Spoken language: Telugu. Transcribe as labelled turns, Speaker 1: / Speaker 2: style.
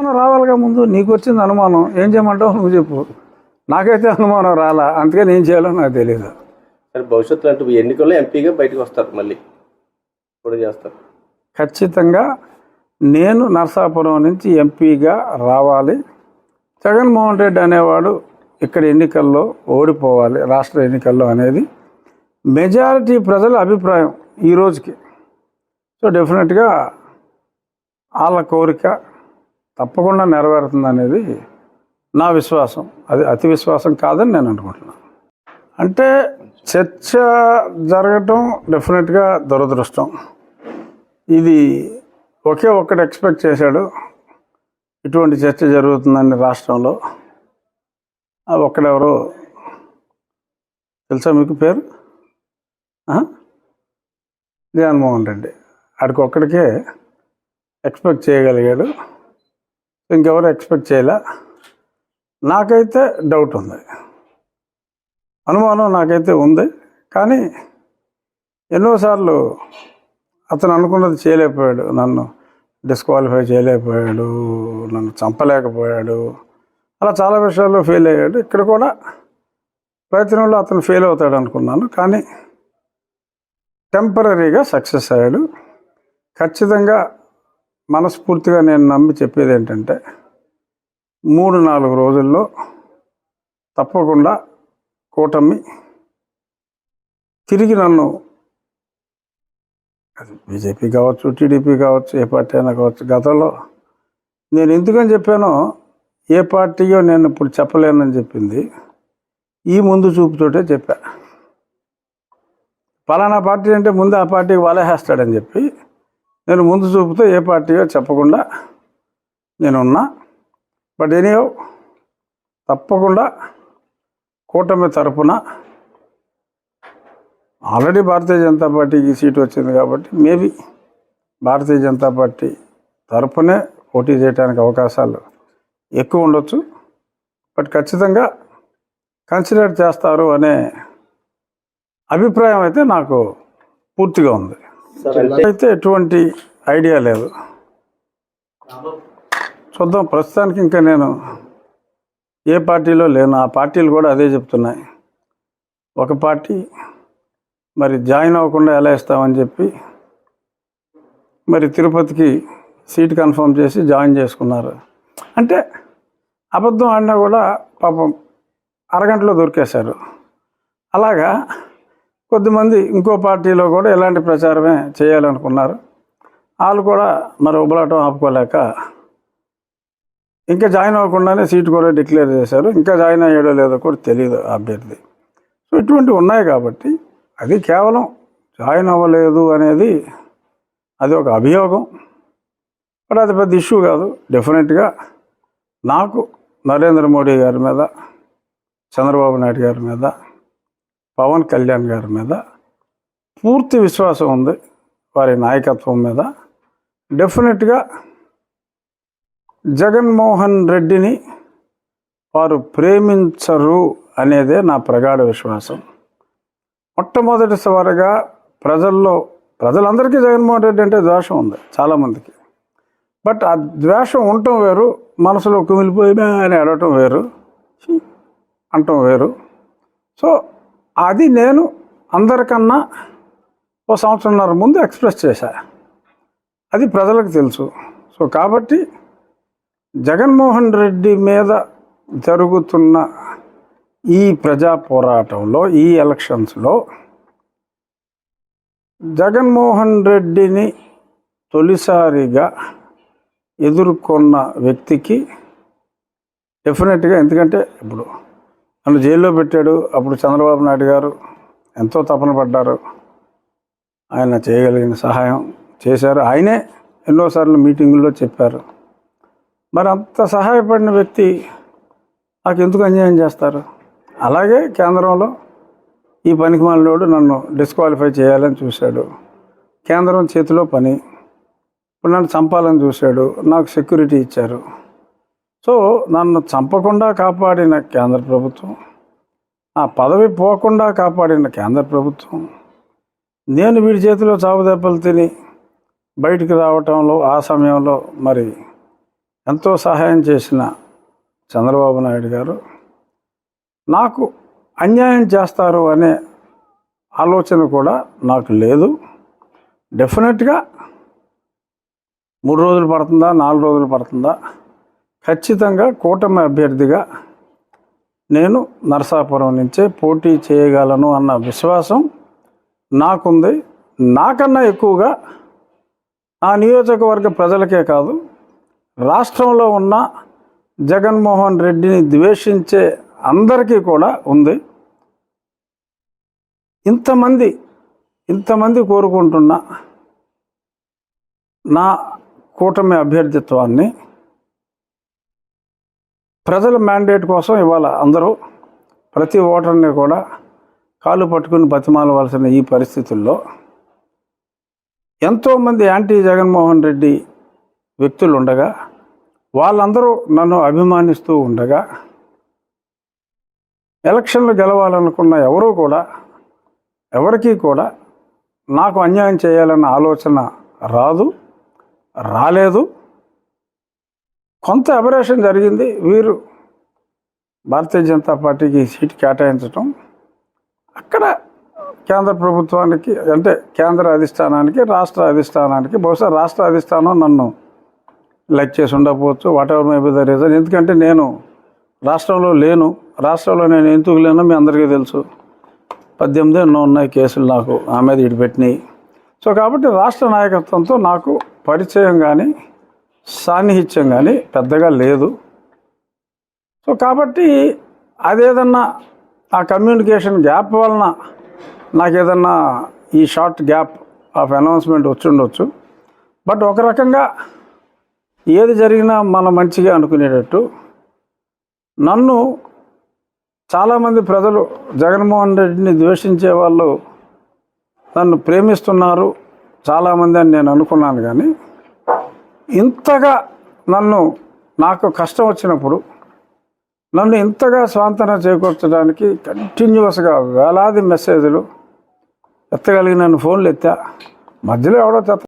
Speaker 1: అనుమానం రావాలిగా ముందు నీకు వచ్చింది అనుమానం. ఏం చేయమంటావు? నువ్వు చెప్పు. నాకైతే అనుమానం రాలా. అందుకని ఏం చేయాలో నాకు తెలియదు
Speaker 2: సరే భవిష్యత్తులో అంటే ఎన్నికల్లో ఎంపీగా బయటకు వస్తారు మళ్ళీ. ఇప్పుడు చేస్తారు.
Speaker 1: ఖచ్చితంగా నేను నరసాపురం నుంచి ఎంపీగా రావాలి. జగన్మోహన్ రెడ్డి అనేవాడు ఇక్కడ ఎన్నికల్లో ఓడిపోవాలి రాష్ట్ర ఎన్నికల్లో అనేది. మెజారిటీ ప్రజల అభిప్రాయం ఈ రోజుకి. సో డెఫినెట్గా వాళ్ళ కోరిక తప్పకుండా నెరవేరుతుంది అనేది నా విశ్వాసం. అది అతి విశ్వాసం కాదని నేను అనుకుంటున్నాను అంటే చర్చ జరగటం డెఫినెట్గా దురదృష్టం. ఇది ఒకే ఒక్కటి ఎక్స్పెక్ట్ చేశాడు ఇటువంటి చర్చ జరుగుతుందని రాష్ట్రంలో. ఒక్కడెవరో తెలుసా మీకు పేరు? జగన్మోహన్ రెడ్డి. ఆడికి ఒక్కడికే ఎక్స్పెక్ట్ చేయగలిగాడు. ఇంకెవరు ఎక్స్పెక్ట్ చేయలే. నాకైతే డౌట్ ఉంది. అనుమానం నాకైతే ఉంది. కానీ ఎన్నోసార్లు అతను అనుకున్నది చేయలేకపోయాడు. నన్ను డిస్క్వాలిఫై చేయలేకపోయాడు. నన్ను చంపలేకపోయాడు. అలా చాలా విషయాల్లో ఫెయిల్ అయ్యాడు. ఇక్కడ కూడా ప్రయత్నంలో అతను ఫెయిల్ అవుతాడు అనుకున్నాను. కానీ టెంపరీగా సక్సెస్ అయ్యాడు. ఖచ్చితంగా మనస్ఫూర్తిగా నేను నమ్మి చెప్పేది ఏంటంటే మూడు నాలుగు రోజుల్లో తప్పకుండా కూటమి తిరిగి నన్ను అది బీజేపీ కావచ్చు టీడీపీ కావచ్చు ఏ పార్టీ అయినా కావచ్చు గతంలో నేను ఎందుకని చెప్పానో ఏ పార్టీయో నేను ఇప్పుడు చెప్పలేనని చెప్పింది. ఈ ముందు చూపుతోటే చెప్పా. పలానా పార్టీ అంటే ముందు ఆ పార్టీకి వలహేస్తాడని చెప్పి నేను ముందు చూపుతో ఏ పార్టీయో చెప్పకుండా నేనున్నా. బట్ ఎనీయో తప్పకుండా కూటమి తరపున ఆల్రెడీ భారతీయ జనతా పార్టీకి సీటు వచ్చింది కాబట్టి మేబీ భారతీయ జనతా పార్టీ తరపునే పోటీ చేయడానికి అవకాశాలు ఎక్కువ ఉండొచ్చు. బట్ ఖచ్చితంగా కన్సిడర్ చేస్తారు అనే అభిప్రాయం అయితే నాకు పూర్తిగా ఉంది. అయితే ఎటువంటి ఐడియా లేదు. చూద్దాం ప్రస్తుతానికి ఇంకా నేను ఏ పార్టీలో లేను. ఆ పార్టీలు కూడా అదే చెప్తున్నాయి. ఒక పార్టీ మరి జాయిన్ అవ్వకుండా ఎలా ఇస్తామని చెప్పి మరి తిరుపతికి సీట్ కన్ఫర్మ్ చేసి జాయిన్ చేసుకున్నారు. అంటే అబద్ధం ఆడినా కూడా పాపం అరగంటలో దొరికేశారు. అలాగా కొద్దిమంది ఇంకో పార్టీలో కూడా ఇలాంటి ప్రచారమే చేయాలనుకున్నారు. వాళ్ళు కూడా మరి ఉబలాటం ఆపుకోలేక ఇంకా జాయిన్ అవ్వకుండానే సీట్ కూడా డిక్లేర్ చేశారు. ఇంకా జాయిన్ అయ్యాడో లేదో కూడా తెలియదు అభ్యర్థి. సో ఇటువంటివి ఉన్నాయి కాబట్టి అది కేవలం జాయిన్ అవ్వలేదు అనేది అది ఒక అభియోగం. బట్ అది పెద్ద ఇష్యూ కాదు. డెఫినెట్గా నాకు నరేంద్ర మోడీ గారి మీద చంద్రబాబు నాయుడు గారి మీద పవన్ కళ్యాణ్ గారి మీద పూర్తి విశ్వాసం ఉంది వారి నాయకత్వం మీద. డెఫినెట్గా జగన్మోహన్ రెడ్డిని వారు ప్రేమించరు అనేదే నా ప్రగాఢ విశ్వాసం. మొట్టమొదటిసారిగా ప్రజల్లో ప్రజలందరికీ జగన్మోహన్ రెడ్డి అంటే ద్వేషం ఉంది చాలామందికి. బట్ ఆ ద్వేషం ఉండటం వేరు మనసులో కుమిలిపోయినా అని అడగటం వేరు అంటం వేరు. సో అది నేను అందరికన్నా ఓ సంవత్సరంన్నర ముందు ఎక్స్ప్రెస్ చేశా. అది ప్రజలకు తెలుసు. సో కాబట్టి జగన్మోహన్ రెడ్డి మీద జరుగుతున్న ఈ ప్రజా పోరాటంలో ఈ ఎలక్షన్స్లో జగన్మోహన్ రెడ్డిని తొలిసారిగా ఎదుర్కొన్న వ్యక్తికి డెఫినెట్గా ఎందుకంటే ఇప్పుడు నన్ను జైల్లో పెట్టాడు. అప్పుడు చంద్రబాబు నాయుడు గారు ఎంతో తపన పడ్డారు. ఆయన చేయగలిగిన సహాయం చేశారు. ఆయనే ఎన్నోసార్లు మీటింగుల్లో చెప్పారు. మరి అంత సహాయపడిన వ్యక్తి నాకు ఎందుకు అన్యాయం చేస్తారు? అలాగే కేంద్రంలో ఈ పనికి మాలినోడు నన్ను డిస్క్వాలిఫై చేయాలని చూశాడు. కేంద్రం చేతిలో పని ఇప్పుడు నన్ను చంపాలని చూశాడు. నాకు సెక్యూరిటీ ఇచ్చారు. సో నన్ను చంపకుండా కాపాడిన కేంద్ర ప్రభుత్వం ఆ పదవి పోకుండా కాపాడిన కేంద్ర ప్రభుత్వం నేను వీడి చేతిలో చావు దెబ్బలు తిని బయటికి రావటంలో ఆ సమయంలో మరి ఎంతో సహాయం చేసిన చంద్రబాబు నాయుడు గారు నాకు అన్యాయం చేస్తారు అనే ఆలోచన కూడా నాకు లేదు. డెఫినెట్గా మూడు రోజులు పడుతుందా నాలుగు రోజులు పడుతుందా? ఖచ్చితంగా కూటమి అభ్యర్థిగా నేను నరసాపురం నుంచే పోటీ చేయగలను అన్న విశ్వాసం నాకుంది. నాకన్నా ఎక్కువగా ఆ నియోజకవర్గ ప్రజలకే కాదు రాష్ట్రంలో ఉన్న జగన్మోహన్ రెడ్డిని ద్వేషించే అందరికీ కూడా ఉంది. ఇంతమంది ఇంతమంది కోరుకుంటున్న నా కూటమి అభ్యర్థిత్వాన్ని ప్రజల మ్యాండేట్ కోసం ఇవాళ అందరూ ప్రతి ఓటర్ని కూడా కాలు పట్టుకుని బతిమాలవలసిన ఈ పరిస్థితుల్లో ఎంతోమంది యాంటీ జగన్మోహన్ రెడ్డి వ్యక్తులు ఉండగా వాళ్ళందరూ నన్ను అభిమానిస్తూ ఉండగా ఎలక్షన్లు గెలవాలనుకున్న ఎవరూ కూడా ఎవరికీ కూడా నాకు అన్యాయం చేయాలన్న ఆలోచన రాదు రాలేదు. కొంత అబరేషన్ జరిగింది. వీరు భారతీయ జనతా పార్టీకి సీట్ కేటాయించటం. అక్కడ కేంద్ర ప్రభుత్వానికి అంటే కేంద్ర అధిష్టానానికి రాష్ట్ర అధిష్టానానికి బహుశా రాష్ట్ర అధిష్టానం నన్ను లైక్ చేసి ఉండకపోవచ్చు. Whatever may be the reason ఎందుకంటే నేను రాష్ట్రంలో లేను. రాష్ట్రంలో నేను ఎందుకు లేనో మీ అందరికీ తెలుసు. పద్దెనిమిది ఎన్నో ఉన్నాయి కేసులు నాకు ఆ మీద ఇడిపెట్టినాయి. సో కాబట్టి రాష్ట్ర నాయకత్వంతో నాకు పరిచయం కానీ సాన్నిహిత్యం కానీ పెద్దగా లేదు. సో కాబట్టి అదేదన్నా ఆ కమ్యూనికేషన్ గ్యాప్ వలన నాకు ఏదన్నా ఈ షార్ట్ గ్యాప్ ఆఫ్ అనౌన్స్మెంట్ వచ్చిండొచ్చు. బట్ ఒక రకంగా ఏది జరిగినా మన మంచిగా అనుకునేటట్టు నన్ను చాలామంది ప్రజలు జగన్మోహన్ రెడ్డిని ద్వేషించే వాళ్ళు నన్ను ప్రేమిస్తున్నారు. చాలామంది అని నేను అనుకున్నాను కానీ ఇంతగా నన్ను నాకు కష్టం వచ్చినప్పుడు నన్ను ఇంతగా స్వాంతన చేకూర్చడానికి కంటిన్యూస్గా వేలాది మెసేజ్లు ఎత్తగలిగిన ఫోన్లు ఎత్తా. మధ్యలో ఎవడో తెత్త